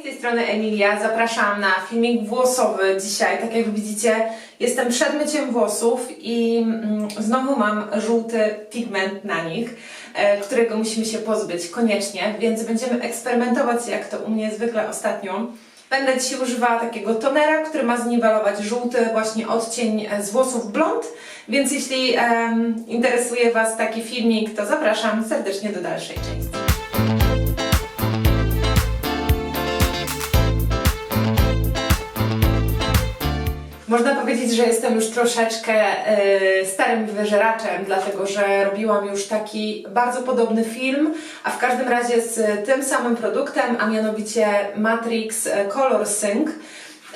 z tej strony Emilia. Zapraszam na filmik włosowy dzisiaj. Tak jak widzicie, jestem przed myciem włosów i mm, znowu mam żółty pigment na nich, e, którego musimy się pozbyć koniecznie, więc będziemy eksperymentować jak to u mnie zwykle ostatnio. Będę dzisiaj używała takiego tonera, który ma zniwelować żółty właśnie odcień e, z włosów blond, więc jeśli em, interesuje Was taki filmik, to zapraszam serdecznie do dalszej części. Powiedzieć, że jestem już troszeczkę e, starym wyżeraczem, dlatego że robiłam już taki bardzo podobny film, a w każdym razie z tym samym produktem, a mianowicie Matrix e, Color Sync.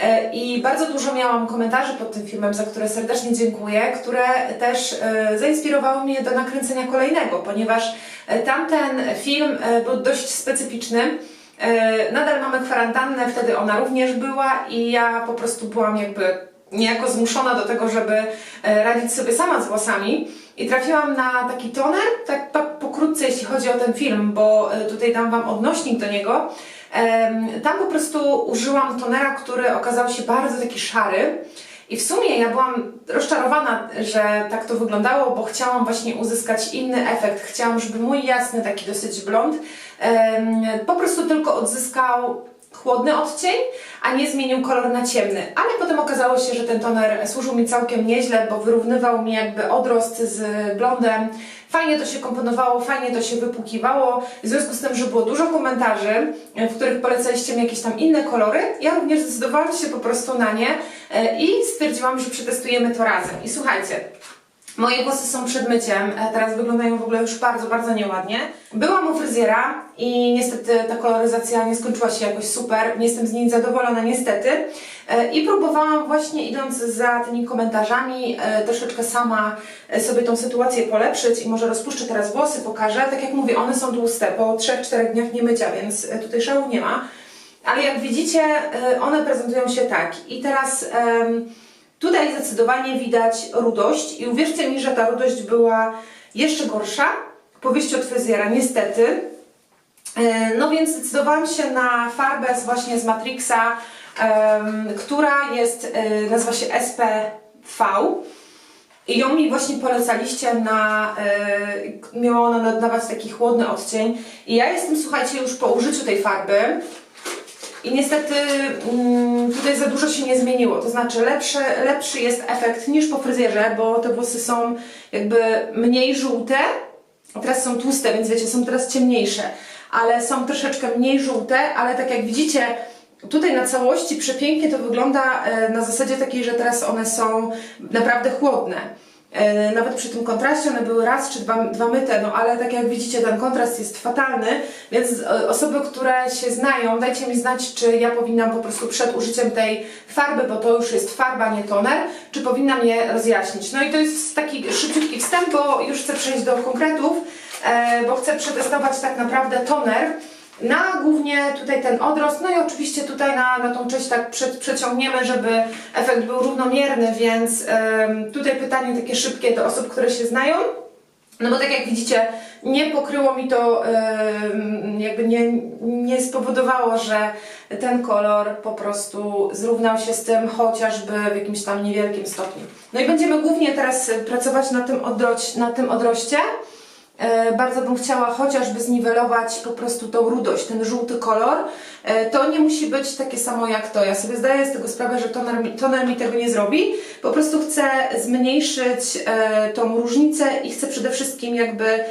E, I bardzo dużo miałam komentarzy pod tym filmem, za które serdecznie dziękuję, które też zainspirowały mnie do nakręcenia kolejnego, ponieważ tamten film był dość specyficzny. Nadal mamy kwarantannę, wtedy ona również była i ja po prostu byłam jakby niejako zmuszona do tego, żeby e, radzić sobie sama z włosami. I trafiłam na taki toner, tak po- pokrótce jeśli chodzi o ten film, bo e, tutaj dam Wam odnośnik do niego. Tam po prostu użyłam tonera, który okazał się bardzo taki szary. I w sumie ja byłam rozczarowana, że tak to wyglądało, bo chciałam właśnie uzyskać inny efekt. Chciałam, żeby mój jasny, taki dosyć blond, po prostu tylko odzyskał chłodny odcień, a nie zmienił kolor na ciemny. Ale potem okazało się, że ten toner służył mi całkiem nieźle, bo wyrównywał mi jakby odrost z blondem. Fajnie to się komponowało, fajnie to się wypłukiwało. W związku z tym, że było dużo komentarzy, e, w których polecaliście mi jakieś tam inne kolory, ja również zdecydowałam się po prostu na nie e, i stwierdziłam, że przetestujemy to razem. I słuchajcie, Moje włosy są przed myciem, e, teraz wyglądają w ogóle już bardzo, bardzo nieładnie. Byłam u fryzjera i niestety ta koloryzacja nie skończyła się jakoś super, nie jestem z niej zadowolona niestety. E, I próbowałam właśnie idąc za tymi komentarzami e, troszeczkę sama sobie tą sytuację polepszyć i może rozpuszczę teraz włosy, pokażę. Tak jak mówię, one są tłuste po 3-4 dniach nie mycia, więc tutaj szału nie ma. Ale jak widzicie, one prezentują się tak. I teraz... em, Tutaj zdecydowanie widać rudość i uwierzcie mi, że ta rudość była jeszcze gorsza po wyjściu od fryzjera, niestety. E, No więc zdecydowałam się na farbę właśnie z Matrixa, która jest, e, nazywa się SPV. I ją mi właśnie polecaliście na, e, miała ona nadawać taki chłodny odcień. I ja jestem, słuchajcie, już po użyciu tej farby. I niestety mm, tutaj za dużo się nie zmieniło. To znaczy lepszy, lepszy jest efekt niż po fryzjerze, bo te włosy są jakby mniej żółte. Teraz są tłuste, więc wiecie, są teraz ciemniejsze. Ale są troszeczkę mniej żółte, ale tak jak widzicie, tutaj na całości przepięknie to wygląda e, na zasadzie takiej, że teraz one są naprawdę chłodne. E, Nawet przy tym kontraście one były raz czy dwa, dwa myte, no ale tak jak widzicie ten kontrast jest fatalny, więc e, osoby, które się znają, dajcie mi znać, czy ja powinnam po prostu przed użyciem tej farby, bo to już jest farba, nie toner, czy powinnam je rozjaśnić. No i to jest taki szybciutki wstęp, bo już chcę przejść do konkretów, e, bo chcę przetestować tak naprawdę toner, na głównie tutaj ten odrost, no i oczywiście tutaj na, na tą część tak prze, przeciągniemy, żeby efekt był równomierny, więc em, tutaj pytanie takie szybkie do osób, które się znają. No bo tak jak widzicie, nie pokryło mi to, em, jakby nie, nie spowodowało, że ten kolor po prostu zrównał się z tym chociażby w jakimś tam niewielkim stopniu. No i będziemy głównie teraz pracować na tym, na tym odroście. E, Bardzo bym chciała chociażby zniwelować po prostu tą rudość, ten żółty kolor. E, To nie musi być takie samo jak to. Ja sobie zdaję z tego sprawę, że toner toner mi tego nie zrobi. Po prostu chcę zmniejszyć e, tą różnicę i chcę przede wszystkim jakby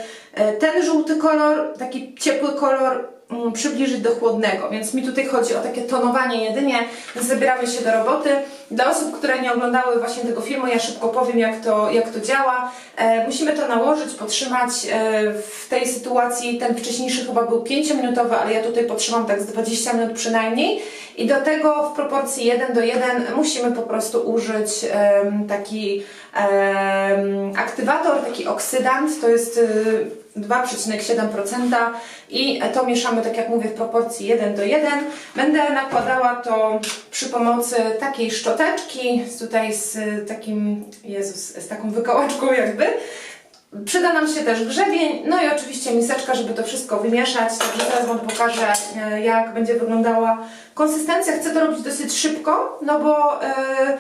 ten żółty kolor, taki ciepły kolor przybliżyć do chłodnego, więc mi tutaj chodzi o takie tonowanie jedynie, zabieramy się do roboty. Dla osób, które nie oglądały właśnie tego filmu, ja szybko powiem jak to, jak to działa. E, musimy to nałożyć, potrzymać e, w tej sytuacji, ten wcześniejszy chyba był 5-minutowy, ale ja tutaj potrzymam tak z 20 minut przynajmniej. I do tego w proporcji 1 do 1 musimy po prostu użyć em, taki aktywator, taki oksydant, to jest y, 2,7% i to mieszamy, tak jak mówię, w proporcji 1 do 1. Będę nakładała to przy pomocy takiej szczoteczki, tutaj z takim, Jezus, z taką wykołaczką jakby. Przyda nam się też grzebień, no i oczywiście miseczka, żeby to wszystko wymieszać. Także teraz Wam pokażę, e, jak będzie wyglądała konsystencja. Chcę to robić dosyć szybko, no bo e,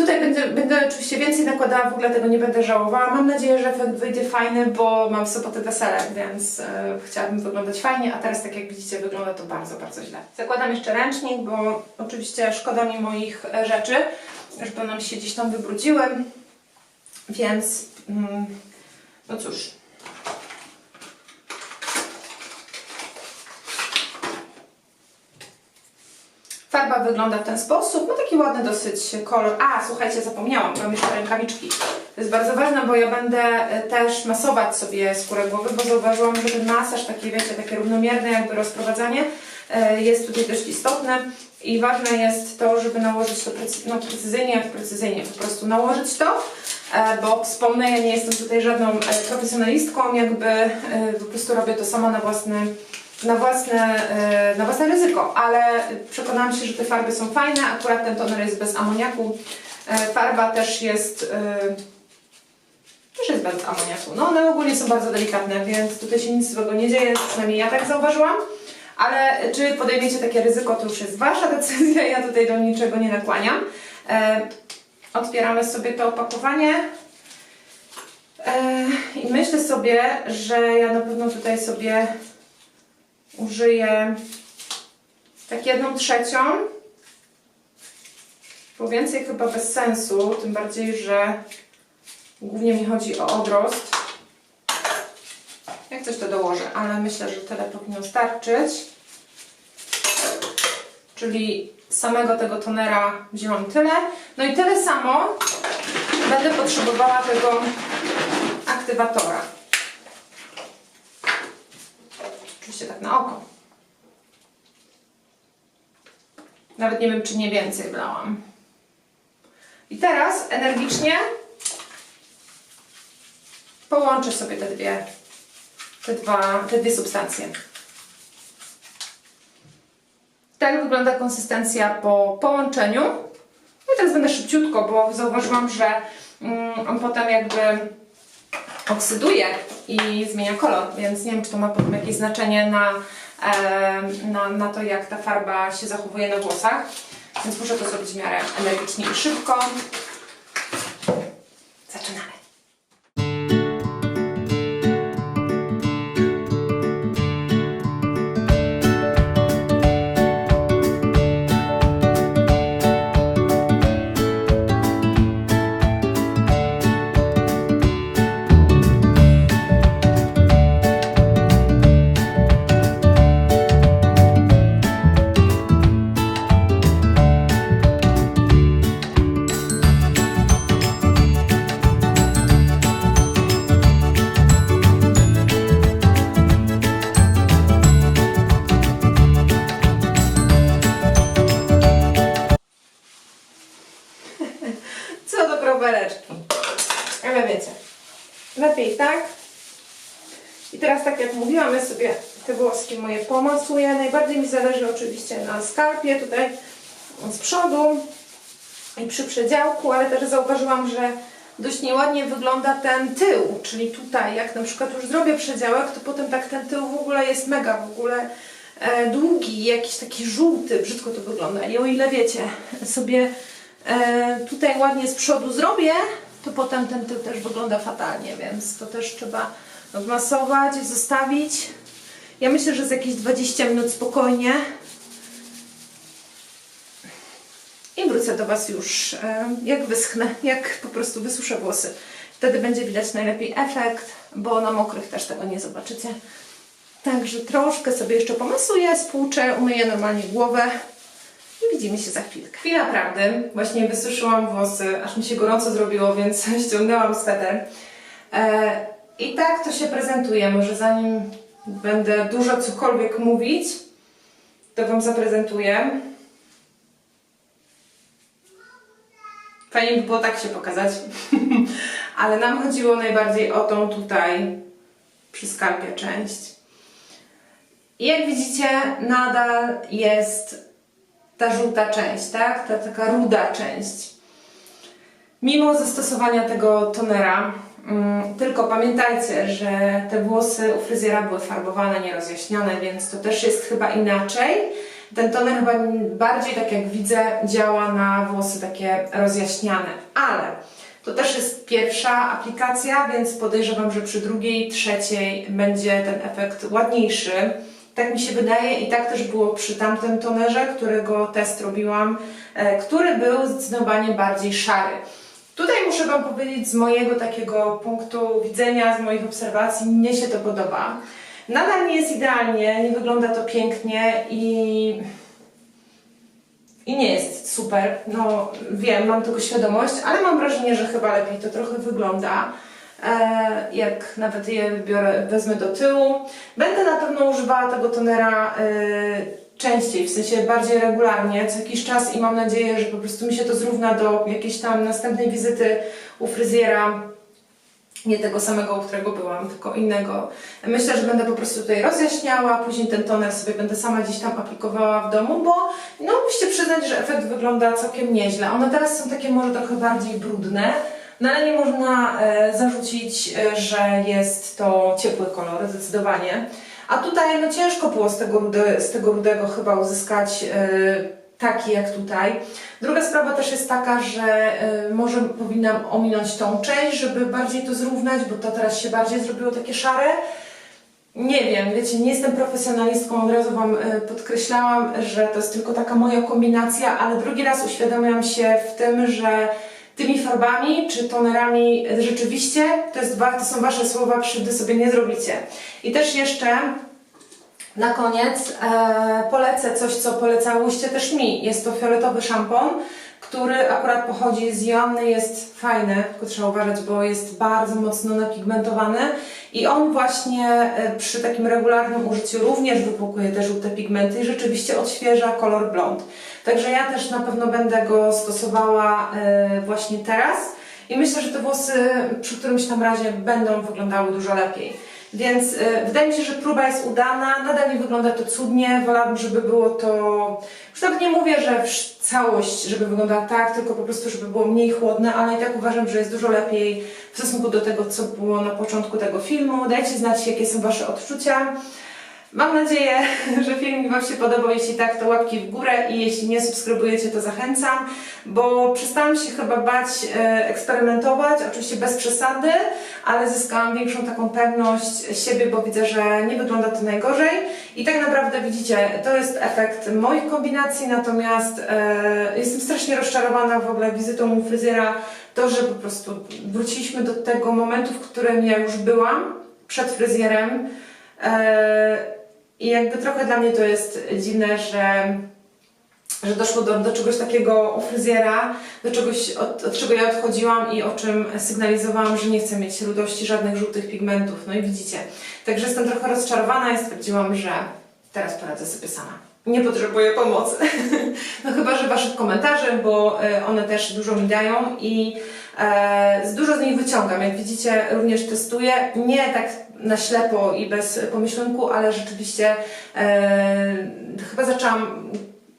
tutaj będę, będę oczywiście więcej nakładała, w ogóle tego nie będę żałowała. Mam nadzieję, że wyjdzie fajny, bo mam w sobotę wesele, więc e, chciałabym wyglądać fajnie, a teraz tak jak widzicie wygląda to bardzo, bardzo źle. Zakładam jeszcze ręcznik, bo oczywiście szkoda mi moich e, rzeczy, żeby nam się gdzieś tam wybrudziły, więc... Mm, no cóż. Farba wygląda w ten sposób. Ma taki ładny dosyć kolor. A, słuchajcie, zapomniałam, mam jeszcze rękawiczki. To jest bardzo ważne, bo ja będę e, też masować sobie skórę głowy, bo zauważyłam, że ten masaż, taki wiecie, takie równomierne jakby rozprowadzanie e, jest tutaj dość istotne. I ważne jest to, żeby nałożyć to precy no, precyzyjnie, precyzyjnie po prostu nałożyć to, e, bo wspomnę, ja nie jestem tutaj żadną profesjonalistką, jakby po prostu robię to sama na własny, na własne, e, na własne ryzyko, ale przekonałam się, że te farby są fajne, akurat ten toner jest bez amoniaku, E, farba też jest, e, też jest bez amoniaku, no one ogólnie są bardzo delikatne, więc tutaj się nic złego nie dzieje, przynajmniej ja tak zauważyłam. Ale czy podejmiecie takie ryzyko, to już jest Wasza decyzja, ja tutaj do niczego nie nakłaniam. E, otwieramy sobie to opakowanie. E, I myślę sobie, że ja na pewno tutaj sobie użyję tak jedną trzecią. Bo więcej chyba bez sensu, tym bardziej, że głównie mi chodzi o odrost. Jak coś to dołożę, ale myślę, że tyle powinno starczyć. Czyli samego tego tonera wzięłam tyle. No i tyle samo będę potrzebowała tego aktywatora. Oczywiście tak na oko. Nawet nie wiem, czy nie więcej wlałam. I teraz energicznie połączę sobie te dwie te, dwa, te dwie substancje. Tak wygląda konsystencja po połączeniu. No i teraz będę szybciutko, bo zauważyłam, że mm, on potem jakby oksyduje i zmienia kolor, więc nie wiem, czy to ma potem jakieś znaczenie na, na, na to, jak ta farba się zachowuje na włosach. Więc muszę to zrobić w miarę energicznie i szybko. Ale wiecie, lepiej tak. I teraz tak jak mówiłam, ja sobie te włoski moje pomasuję. Najbardziej mi zależy oczywiście na skalpie, tutaj z przodu i przy przedziałku, ale też zauważyłam, że dość nieładnie wygląda ten tył, czyli tutaj, jak na przykład już zrobię przedziałek, to potem tak ten tył w ogóle jest mega w ogóle e, długi, jakiś taki żółty, brzydko to wygląda. I o ile wiecie, sobie e, tutaj ładnie z przodu zrobię, to potem ten tył też wygląda fatalnie, więc to też trzeba odmasować, zostawić. Ja myślę, że z jakieś 20 minut spokojnie i wrócę do Was już jak wyschnę, jak po prostu wysuszę włosy. Wtedy będzie widać najlepiej efekt, bo na mokrych też tego nie zobaczycie. Także troszkę sobie jeszcze pomasuję, spłuczę, umyję normalnie głowę widzimy się za chwilkę. Chwila prawdy. Właśnie wysuszyłam włosy, aż mi się gorąco zrobiło, więc ściągnęłam sweter. E, I tak to się prezentuje. Może zanim będę dużo cokolwiek mówić, to Wam zaprezentuję. Fajnie by było tak się pokazać. Ale nam chodziło najbardziej o tą tutaj przy skalpie część. I jak widzicie, nadal jest ta żółta część, tak? Ta taka ruda część. Mimo zastosowania tego tonera, Mm, Tylko pamiętajcie, że te włosy u fryzjera były farbowane, nie rozjaśnione, więc to też jest chyba inaczej. Ten toner chyba bardziej, tak jak widzę, działa na włosy takie rozjaśniane, ale to też jest pierwsza aplikacja, więc podejrzewam, że przy drugiej, trzeciej będzie ten efekt ładniejszy. Tak mi się wydaje i tak też było przy tamtym tonerze, którego test robiłam, e, który był zdecydowanie bardziej szary. Tutaj muszę Wam powiedzieć z mojego takiego punktu widzenia, z moich obserwacji, mnie się to podoba. Nadal nie jest idealnie, nie wygląda to pięknie i, i nie jest super. No wiem, mam tego świadomość, ale mam wrażenie, że chyba lepiej to trochę wygląda. E, jak nawet je biorę, wezmę do tyłu. Będę na pewno używała tego tonera e, częściej, w sensie bardziej regularnie, co jakiś czas i mam nadzieję, że po prostu mi się to zrówna do jakiejś tam następnej wizyty u fryzjera. Nie tego samego, u którego byłam, tylko innego. Myślę, że będę po prostu tutaj rozjaśniała, później ten toner sobie będę sama gdzieś tam aplikowała w domu, bo no musicie przyznać, że efekt wygląda całkiem nieźle. One teraz są takie może trochę bardziej brudne, no ale nie można e, zarzucić, e, że jest to ciepły kolor, zdecydowanie. A tutaj no ciężko było z tego, z tego rudego chyba uzyskać e, taki jak tutaj. Druga sprawa też jest taka, że może powinnam ominąć tą część, żeby bardziej to zrównać, bo to teraz się bardziej zrobiło takie szare. Nie wiem, wiecie, nie jestem profesjonalistką, od razu Wam podkreślałam, że to jest tylko taka moja kombinacja, ale drugi raz uświadamiam się w tym, że tymi farbami czy tonerami rzeczywiście to, jest, to są Wasze słowa, krzywdy sobie nie zrobicie. I też jeszcze na koniec e, polecę coś, co polecałyście też mi. Jest to fioletowy szampon, który akurat pochodzi z Joanny, jest fajny, tylko trzeba uważać, bo jest bardzo mocno napigmentowany i on właśnie e, przy takim regularnym użyciu również wypłukuje te żółte pigmenty i rzeczywiście odświeża kolor blond. Także ja też na pewno będę go stosowała e, właśnie teraz i myślę, że te włosy przy którymś tam razie będą wyglądały dużo lepiej. Więc y, wydaje mi się, że próba jest udana, nadal nie wygląda to cudnie, wolałabym, żeby było to, już nawet nie mówię, że całość, żeby wyglądała tak, tylko po prostu, żeby było mniej chłodne, ale i tak uważam, że jest dużo lepiej w stosunku do tego, co było na początku tego filmu. Dajcie znać, jakie są Wasze odczucia. Mam nadzieję, że filmik Wam się podobał. Jeśli tak, to łapki w górę i jeśli nie subskrybujecie, to zachęcam, bo przestałam się chyba bać e, eksperymentować, oczywiście bez przesady, ale zyskałam większą taką pewność siebie, bo widzę, że nie wygląda to najgorzej. I tak naprawdę widzicie, to jest efekt moich kombinacji, natomiast e, jestem strasznie rozczarowana w ogóle wizytą u fryzjera. To, że po prostu wróciliśmy do tego momentu, w którym ja już byłam przed fryzjerem. E, I jakby trochę dla mnie to jest dziwne, że, że doszło do, do czegoś takiego u fryzjera, do czegoś, od, od czego ja odchodziłam i o czym sygnalizowałam, że nie chcę mieć rudości, żadnych żółtych pigmentów. No i widzicie. Także jestem trochę rozczarowana i stwierdziłam, że teraz poradzę sobie sama. Nie potrzebuję pomocy. No chyba, że Waszych komentarzy, bo e, one też dużo mi dają i e, dużo z nich wyciągam. Jak widzicie, również testuję. Nie tak na ślepo i bez pomyślunku, ale rzeczywiście e, chyba zaczęłam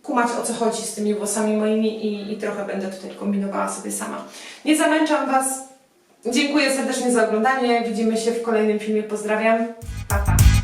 kumać o co chodzi z tymi włosami moimi i, i trochę będę tutaj kombinowała sobie sama. Nie zamęczam Was. Dziękuję serdecznie za oglądanie. Widzimy się w kolejnym filmie. Pozdrawiam. Pa, pa.